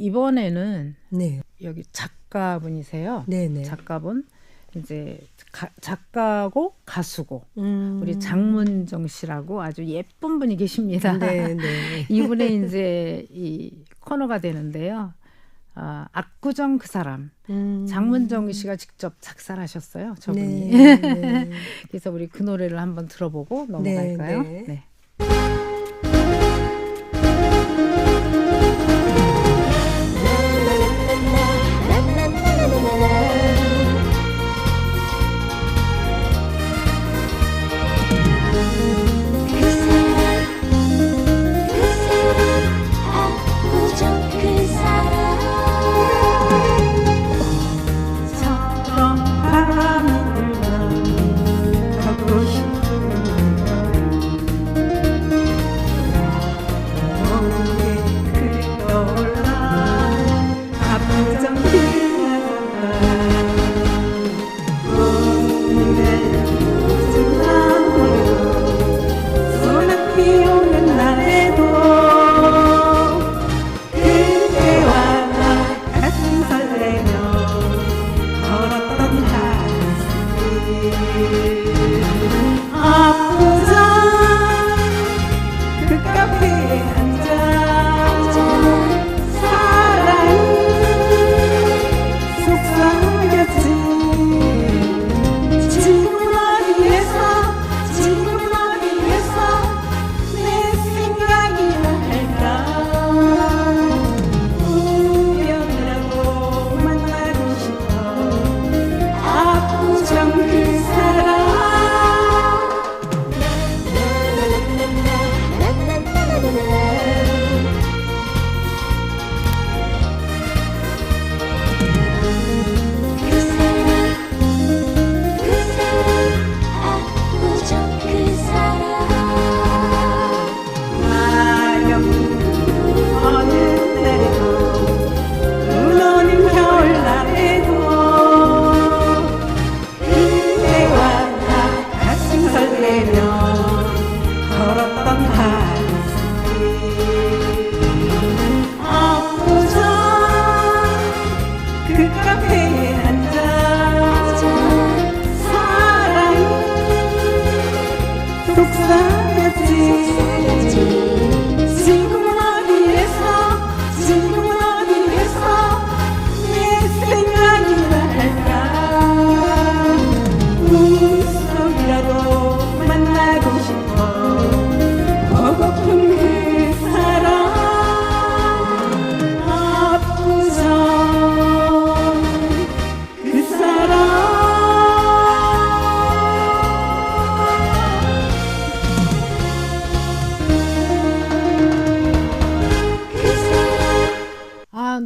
이번에는 네. 여기 작가분이세요. 네네. 작가분 이제 가, 작가고 가수고 음. 우리 장문정 씨라고 아주 예쁜 분이 계십니다. 네네. 이분의 이제 이 코너가 되는데요. 아, 압구정 그 사람 음. 장문정 씨가 직접 작사하셨어요. 저분이. 네. 네. 그래서 우리 그 노래를 한번 들어보고 넘어갈까요? 네. 네.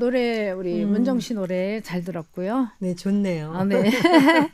노래 우리 음. 문정 씨 노래 잘 들었고요. 네, 좋네요. 아 네.